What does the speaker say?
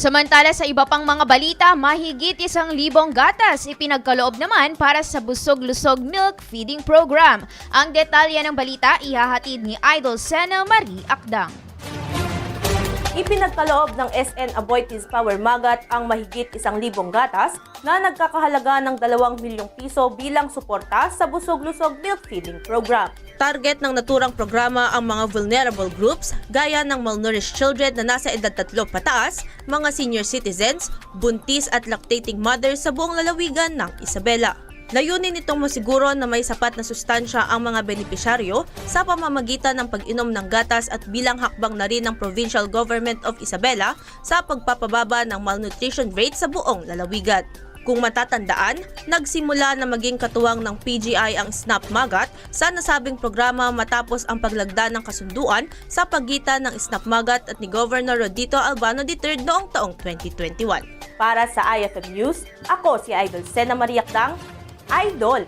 Samantala sa iba pang mga balita, mahigit isang libong gatas ipinagkaloob naman para sa Busog-Lusog Milk Feeding Program. Ang detalye ng balita ihahatid ni Idol Sena Marie Akdang. Ipinagkaloob ng SN Aboitiz Power Magat ang mahigit isang libong gatas na nagkakahalaga ng 2 milyong piso bilang suporta sa Busog-Lusog Milk Feeding Program. Target ng naturang programa ang mga vulnerable groups gaya ng malnourished children na nasa edad tatlo pataas, mga senior citizens, buntis at lactating mothers sa buong lalawigan ng Isabela. Layunin nitong masiguro na may sapat na sustansya ang mga benepisyaryo sa pamamagitan ng pag-inom ng gatas at bilang hakbang na rin ng Provincial Government of Isabela sa pagpapababa ng malnutrition rate sa buong lalawigan. Kung matatandaan, nagsimula na maging katuwang ng PGI ang SNAP Magat sa nasabing programa matapos ang paglagda ng kasunduan sa pagitan ng SNAP Magat at ni Governor Rodito Albano III noong taong 2021. Para sa IFM News, ako si Idol Sena Mariakdang, Idol